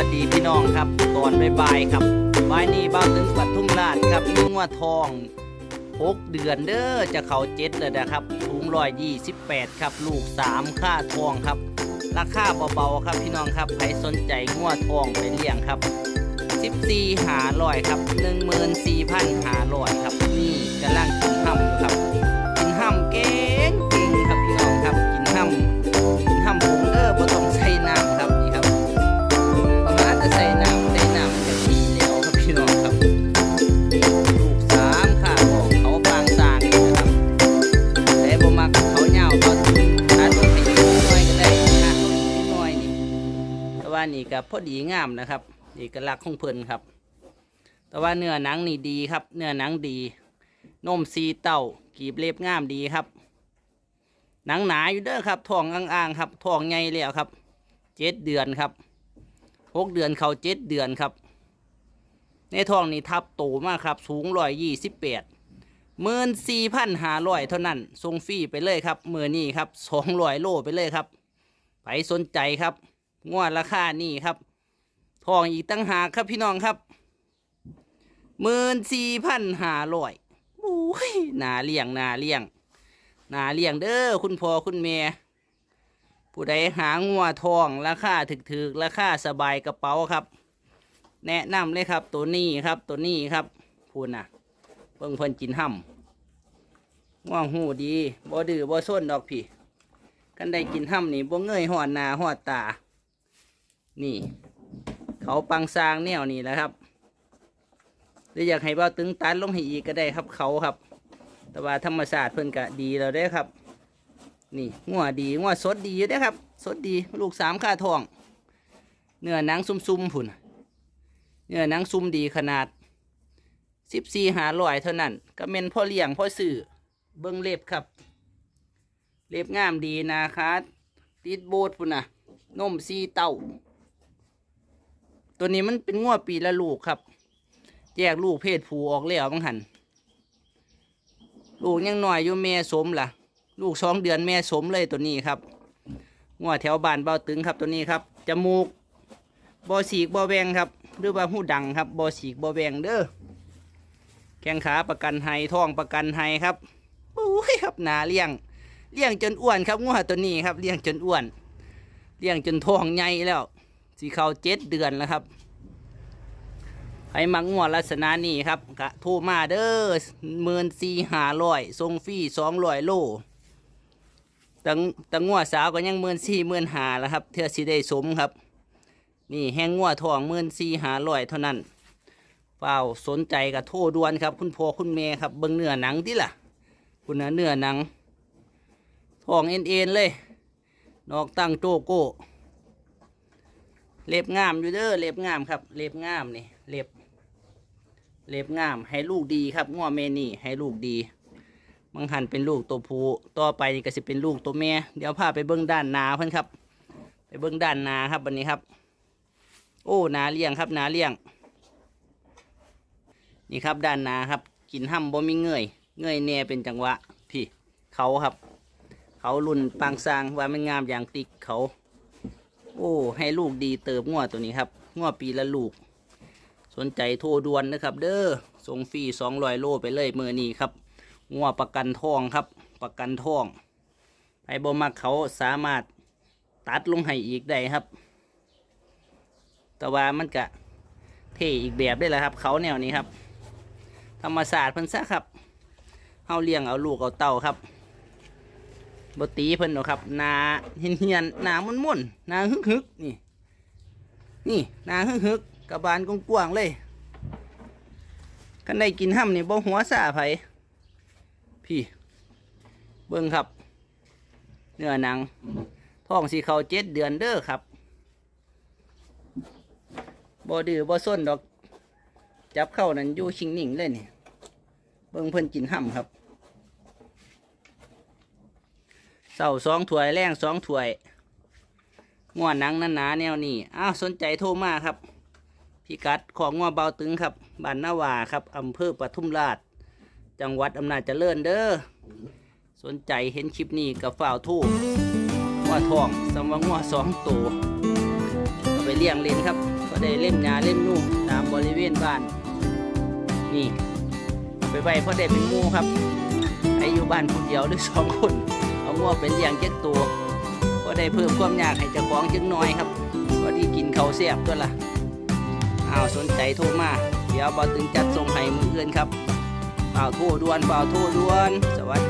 ัสดีพี่น้องครับตอนบ่ายๆครับบ่ายนี้บ้าถึงปัดทุ่มราชครับนึ่งว่าทองหกเดือนเด้อจะเขาเจ็ดเลยนะครับสูงร้อยยี่สิบแปดครับ ลูกสามค่าทองครับ ราคาเบาๆครับพี่น้องครับใครสนใจงัวทองไปเลี้ยงครับสิบสี่หาลอยครับหนึ่งหมื่นสี่พันหาลอยครับนี่กำลัง ว่านี่ก็พอดีงามนะครับเอกลักษณ์ของเพิ่นครับ แต่ว่าเนื้อหนังนี่ดีครับ เนื้อหนังดีนมซีเต้ากีบเล็บงามดีครับ หนังหนาอยู่เด้อครับท้องอ่างๆครับท้องใหญ่แล้วครับเจ็ดเดือนครับหกเดือนเขาเจ็ดเดือนครับ ในท้องนี่ทับโตมากครับ สูงร้อยยี่สิบแปดหมื่นสี่พันห้าร้อยเท่านั้นส่งฟรีไปเลยครับมือนี่ครับสองร้อยโลไปเลยครับไปสนใจครับ งวดราคานี่ครับ ทองอีกตั้งหากครับพี่น้องครับหมื่นสี่พันห้าร้อยโอ้ยนาเลี้ยงนาเลี้ยงนาเลี้ยงเด้อคุณพ่อคุณแม่ผู้ใดหางัวทองราคาถึกๆ ราคาสบายกระเป๋าครับ แนะนำเลยครับตัวนี้ครับตัวนี้ครับพูดนะเบิ่งเพิ่นกินห่ำง่วงหูดีบ่ดื้อบ่ส้นดอกพี่ กันได้กินห่ำนี่บ่เงยหอดหนาหอดตา นี่ เขาปังซางแนวนี่แหละครับหรืออยากให้เบาตึงตันลงให้อีกก็ได้ครับเขาครับ แต่ว่าธรรมศาสตร์เพิ่นก็ดีแล้วได้ครับ นี่งัวดีงัวสดดีอยู่เด้ครับ สดดีลูกสามค่าทอง เนื้อหนังซุ่มๆผุนเนื้อหนังซุ่มดีขนาดสิบสี่หาลอยเท่านั้นก็เม็นพ่อเลี้ยงพ่อสื่อเบิ้งเล็บครับ เล็บงามดีนะคะติดโบดพุ่นนะนมซีเต้า ตัวนี้มันเป็นงัวปีละลูกครับ แยกลูกเพศผู้ออกแล้วบังหันลูกยังหน่อยอยู่แม่สมล่ะ ลูกสองเดือนแม่สมเลยตัวนี้ครับงัวแถวบ้านเบาตึงครับตัวนี้ครับจมูกบอสีกบอแวงครับหรือว่าหูดังครับบอสีกบอแวงเด้อแข้งขาประกันไห้ท้องประกันไห้ครับโอ้ยครับหนาเลี้ยงเลี้ยงจนอ้วนครับงัวตัวนี้ครับเลี้ยงจนอ้วนเลี้ยงจนท้องใหญ่แล้ว สีเขาเจ็ดเดือนแล้วครับใครมักงัวลักษณะนี้ครับกะโทรมาเด้อหมื่นสี่หาร้อยทรงฟรีสองร้อยโลตังตังงัวสาวก็ยังหมื่นสี่หมื่นหาแล้วครับเทื่อสิได้สมครับ นี่แห้งงัวทองหมื่นสี่หาร้อยเท่านั้นเปล่าสนใจกับโทรด่วนครับ คุณพ่อคุณแม่ครับเบิ่งเนื้อหนังที่ล่ะ คุณนะเนื้อหนังทองเอ็นเอ็นเลย นอกตั้งโจโก้ เล็บงามอยู่เด้อเล็บงามครับ เล็บงามนี่เล็บ เล็บงาม ให้ลูกดีครับงัวเมนี่ให้ลูกดีบางหันเป็นลูกตัวผู้ต่อไปนี่ก็สิเป็นลูกตัวแม่เดี๋ยวพาไปเบิ้องด้านนาเพิ่อนครับ ไปเบิ้องด้านนาครับวันนี้ครับ โอ้นาเลี้ยงครับนาเลี้ยง นี่ครับด้านนาครับ กินห้ำบ่มีเงยเงยแน่เป็นจังหวะพี่เขาครับ เขารุ่นปางซางว่ามันงามอย่างติกเขา โอ้ ให้ลูกดีเติบงัวตัวนี้ครับงัวปีละลูก สนใจโทรด่วนนะครับ เด้อส่งฟรีสองร้อยโลไปเลยเมื่อนี้ครับงัวประกันทองครับ ประกันทองไอ้บ่มักเขาสามารถตัดลงให้อีกได้ครับ แต่ว่ามันกะเท่อีกแบบได้แหละครับ เขาแนวนี้ครับ ธรรมศาสตร์พิ่นซะครับเฮาเลี้ยงเอาลูกเอาเต่าครับ บตีเพิ่นเนาะครับนาเฮียนเฮียนๆหนามุนมุนนาฮึกฮึกนี่ นี่นาฮึกฮึกกระบาลกว้างๆเลยกันได้กินห้ำนี่บ่หัวซาไผพี่ เบิ้งครับ เนื้อหนังท้องสีเขาเจ็ดเดือนเด้อครับบ่ดื้อบ่ส้นดอก จับเข้านั่นอยู่ชิงนิ่งเลยนี่ เบิ้งเพิ่นกินห่ำครับ เสาสองถ้วยแรงสองถ้วยงัวหนังหนาแนวนี้อ้าวสนใจโทรมาครับ พิกัดของงัวเบาตึงครับบ้านนาวาครับอำเภอปทุมราช จังหวัดอำนาจเจริญเด้อสนใจเห็นคลิปนี้กับฝ่าวทู่ว่าทองสำวังว่าสองตัวเอาไปเลี้ยงเล่นครับสวัสได้เล่มหญ้าเล่มนุ่มตามบริเวณบ้าน นี่ไปไว้เพราะได้เป็นหมูครับไออยู่บ้านคนเดียวหรือสองคน งัวเป็นเลี้ยงเจ็ดตัวก็ได้เพิ่มความยากให้เจ้าของจึงน้อยครับพอที่กินเขาวแซ่บตัวละอ้าวสนใจโทรมา เดี๋ยวบอตึงจัดส่งให้มืออื่นครับเปล่าโทรด่วนเปล่าโทรด่วน สวัสดี